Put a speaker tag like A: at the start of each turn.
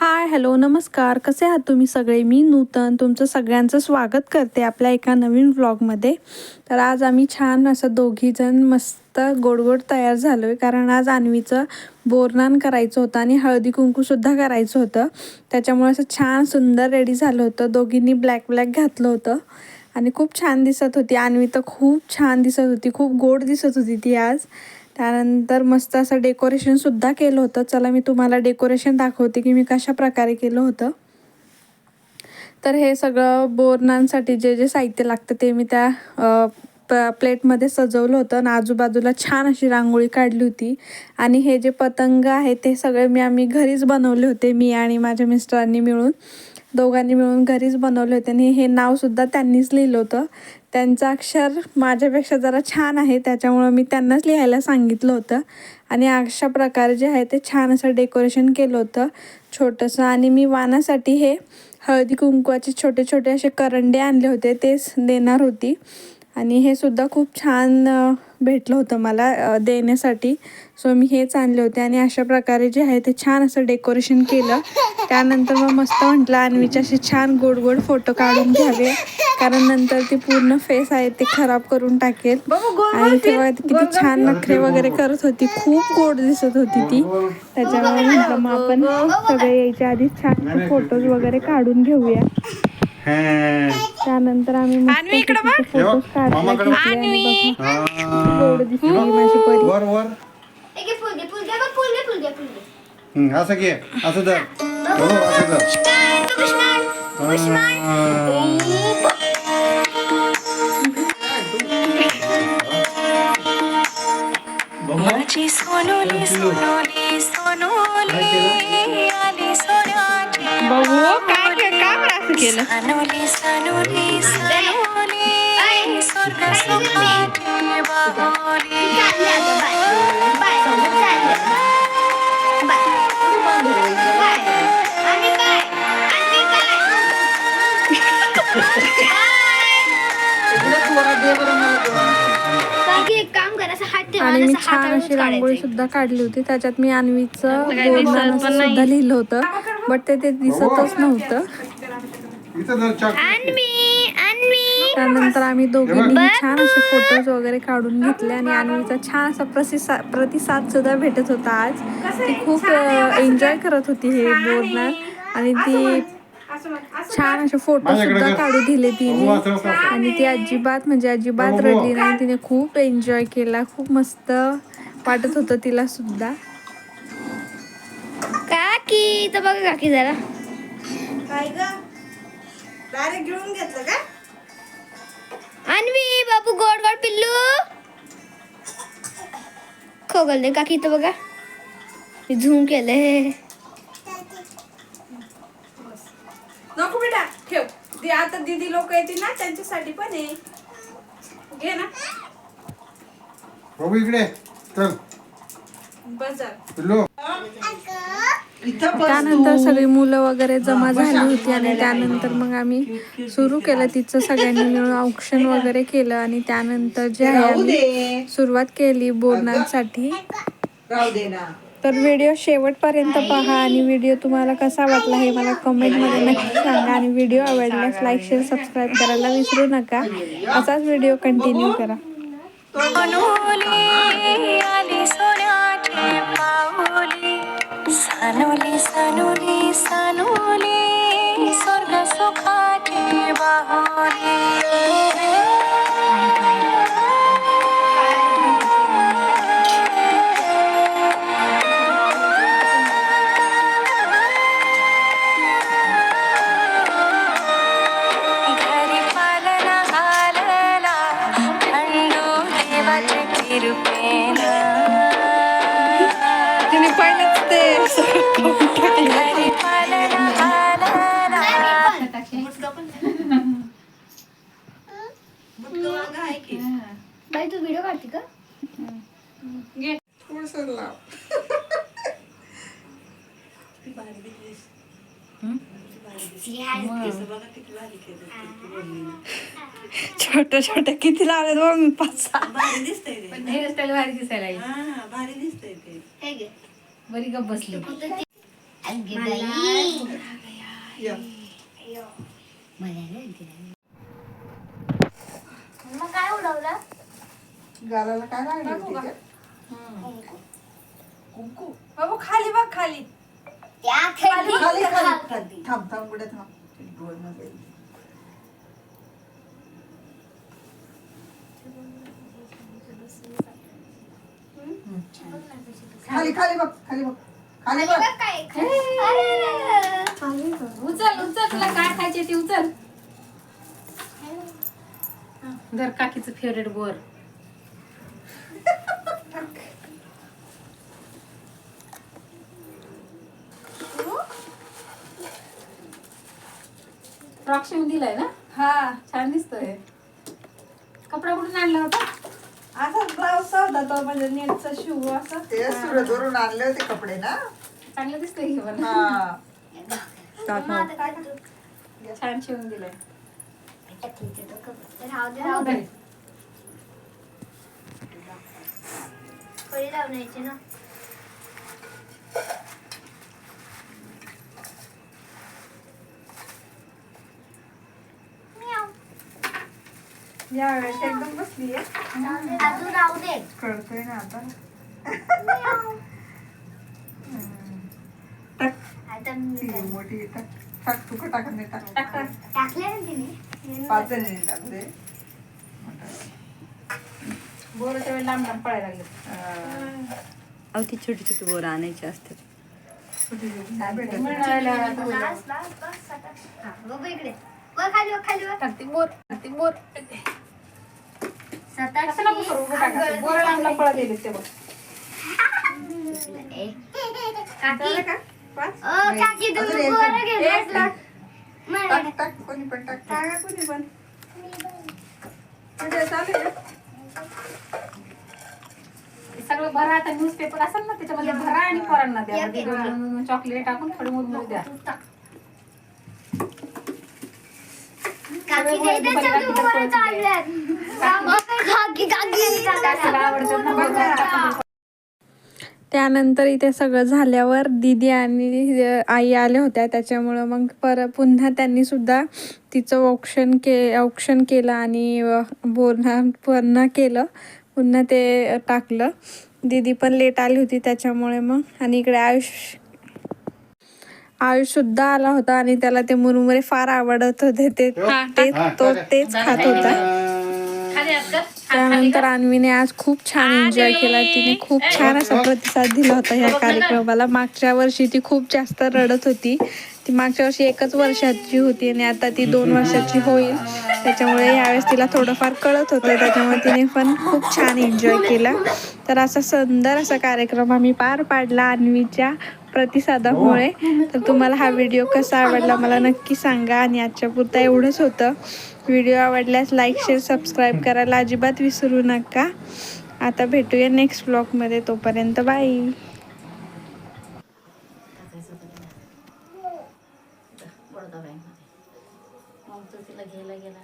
A: Hi hello नमस्कार. कसे आहात तुम्ही सगळे? मी नूतन. तुमचं सगळ्यांचं स्वागत करते आपल्या एका नवीन व्लॉगमध्ये तर आज आम्ही छान असं दोघीजण मस्त गोड गोड तयार झालो आहे कारण आज अन्वीचं बोरनान करायचं होतं आणि हळदी कुंकूसुद्धा करायचं होतं. त्याच्यामुळे असं छान सुंदर रेडी झालं होतं. दोघींनी ब्लॅक ब्लॅक घातलं होतं. आणि खूप छान दिसत होती. अन्वी तर खूप छान दिसत होती. खूप गोड दिसत होती ती आज. त्यानंतर मस्त असं डेकोरेशनसुद्धा केलं होतं. चला मी तुम्हाला डेकोरेशन दाखवते की मी कशा प्रकारे केलं होतं. तर हे सगळं बोरणांसाठी जे जे साहित्य लागतं ते मी त्या प प्लेटमध्ये सजवलं होतं आणि आजूबाजूला छान अशी रांगोळी काढली होती. आणि हे जे पतंग आहे ते सगळे मी आम्ही घरीच बनवले होते मी आणि माझ्या मिस्टरांनी मिळून. दोघांनी मिळून घरीच बनवले होते आणि हे नावसुद्धा त्यांनीच लिहिलं होतं. त्यांचं अक्षर माझ्यापेक्षा जरा छान आहे त्याच्यामुळं मी त्यांनाच लिहायला सांगितलं होतं. आणि अशा प्रकारे जे आहे ते छान असं डेकोरेशन केलं होतं छोटंसं. आणि मी वानासाठी हे हळदी कुंकवाचे छोटे छोटे असे करंडे आणले होते तेच देणार होती. आणि हे सुद्धा खूप छान भेटलं होतं मला देण्यासाठी. सो मी हेच आणले होते आणि अशा प्रकारे जे आहे ते छान असं डेकोरेशन केलं. त्यानंतर मग मस्त म्हटलं अन्वीचे असे छान गोड गोड फोटो काढून घ्यावे. कारण नंतर ती पूर्ण फेस आहे ते खराब करून टाकेल. आणि तेव्हा ती किती छान नखरे वगैरे करत होती. खूप गोड दिसत होती ती. त्याच्यामुळे म्हटलं मग आपण सगळे यायच्या आधी छान फोटोज वगैरे काढून घेऊया. त्यानंतर आम्ही मस्त फोटोज काढले
B: मामाकडे.
A: घेतले आणि बघा,
B: हा.
A: माझी परी.
B: वर वर.
C: एक बघ
B: हम्म, असं घे. असं धर. हो असं धर.
D: माझी सोनोली सोनोली सोनोली आली सोन्याची
A: बघू. केलं.
C: आणि
A: मी छान अशी रांगोळी. सुद्धा काढली होती. त्याच्यात मी अन्वीचं सुद्धा लिहिलं होतं. बट ते ते दिसतच नव्हतं.
B: इथं धर चाक
C: अन्वी अन्वी.
A: त्यानंतर आम्ही दोघींनी छान असे फोटोज वगैरे काढून घेतले आणि अन्वीचा छान असा प्रतिसाद प्रतिसाद सुद्धा भेटत होता आज. ती खूप एन्जॉय करत होती हे बोलणार आणि ती छान असे फोटो सुद्धा काढू दिले तिने.
B: हो.
A: आणि ती अजिबात म्हणजे अजिबात रडली नाही. तिने खूप एन्जॉय केला. खूप मस्त वाटत होतं तिला सुद्धा.
C: काकी तर बघा काकी जरा.
E: काय ग? डायरेक्ट घेऊन घेतलं का
C: अन्वी बाबू गोड गोड पिल्लू खोगल दे काकी तर बघा झूम केले
E: नको बेटा ठेव दि- आता दीदी लोक येतील ना त्यांच्यासाठी पण आहे घे ना
B: बघू इकडे चल
E: बाज़ार
B: पिल्लू
A: त्यानंतर सगळी मुलं वगैरे जमा झाली होती आणि त्यानंतर मग आम्ही सुरू केलं तिचं सगळ्यांनी मिळून औक्षण वगैरे केलं आणि त्यानंतर जे आहे आम्ही सुरुवात केली
E: ना.
A: तर व्हिडिओ शेवटपर्यंत पहा आणि व्हिडिओ तुम्हाला कसा वाटला हे मला कमेंटमध्ये नक्की सांगा आणि व्हिडिओ आवडल्यास लाईक शेअर सबस्क्राईब करायला विसरू नका. असाच व्हिडिओ कंटिन्यू करा.
D: आली सोन्याची बाहुली सनोली
C: बाई तू व्हिडिओ काढते का?
A: छोट छोट किती लावले? मी पाच सहा.
E: भारी दिसतंय ते.
F: हेअरस्टाईल भारी दिसायला लागली.
E: हा भारी दिसतंय ते.
C: हे घे.
F: बरी गप बसली.
B: या.
C: मग काय उडवलं?
B: गालाला काय लागलं तिच्या? कुंकू.
E: बाबू खाली बघ खाली.
B: खाली खाली थांब थांब पुढे थांब? जाईल. खाली खाली बघ खाली बघ. खाली बघ
E: उचल उचल तुला काय खायचे ते उचल. धर काकीचं फेवरेट बोर. फ्रॉक शिवून दिलाय ना?
A: हा.
E: छान दिसतोय. कपडा कुठून आणला होता?
A: असाच ब्लाऊज होता तो म्हणजे नेटचा शिव असं.
B: ते सुरतवरून आणले होते कपडे ना.
E: चांगलं दिसतंय हे पण.
B: हा.
E: छान शिवून दिलाय.
C: लावण्याची ना.
A: यावेळेस एकदम बसली आहे
C: अजून राहू दे.
B: कळतोय ना आता
C: मी
B: ती मोठी टाक टाक तुका टाक नाही टाक.
E: टाक टाक.
C: टाकले ना तिने?
B: पाच जणी टाकले
E: बोराच्या वेळी लांब लांब पळायला लागले.
F: अहो ती छोटी छोटी बोरं आणायची असतात.
C: हा
E: टाकते बोर टाकते टाक लांब लांब ते बघ.
C: काकी
A: का? पाच
C: ओ काकी
B: अजून
C: तुम्ही
B: एक
C: बोरं
B: जण.
C: घेऊन
A: एक लाख
C: मला
B: टाक टाक कोणी पण टाक
A: टाका कुणी पण म्हणजे चालू आहे ना?
E: हे सगळं भरा आता न्यूजपेपर असेल ना त्याच्यामध्ये भरा आणि पोरांना द्या मध्ये दोन- दोन- दोन चॉकलेट टाकून थोडे मुरमुरे द्या
C: काकी इथे सगळे बोरं चालल्यात काकी काकी
E: काकीला आवडतात ना बोरं टाकून.
A: त्यानंतर इथे सगळं झाल्यावर दीदी आणि आई आल्या होत्या. त्याच्यामुळं मग पर पुन्हा त्यांनी सुद्धा तिचं औक्षण के औक्षण केलं आणि बोलणं पुन्हा केलं. पुन्हा ते टाकलं. दीदी पण लेट आली होती त्याच्यामुळे मग. आणि इकडे आयुष आयुष सुद्धा आला होता आणि त्याला ते मुरमुरे फार आवडत होते. ते ते तो तेच खात होता. त्यानंतर अन्वीने आज खूप छान एन्जॉय केला. तिने खूप छान असा प्रतिसाद दिला होता ह्या कार्यक्रमाला. मागच्या वर्षी ती खूप जास्त रडत होती. ती मागच्या वर्षी एकच वर्षाची होती आणि आता ती दोन वर्षाची होईल. त्याच्यामुळे यावेळेस तिला थोडंफार कळत होतं. त्याच्यामुळे तिने पण खूप छान एन्जॉय केला. तर असा सुंदर असा कार्यक्रम आम्ही पार पाडला अन्वीच्या प्रतिसादामुळे. तर तुम्हाला हा व्हिडिओ कसा आवडला मला नक्की सांगा. आणि आजच्या पुरता एवढंच होतं. व्हिडिओ आवडल्यास लाईक शेअर सबस्क्राईब करायला अजिबात विसरू नका. आता भेटूया नेक्स्ट ब्लॉगमध्ये तोपर्यंत बाय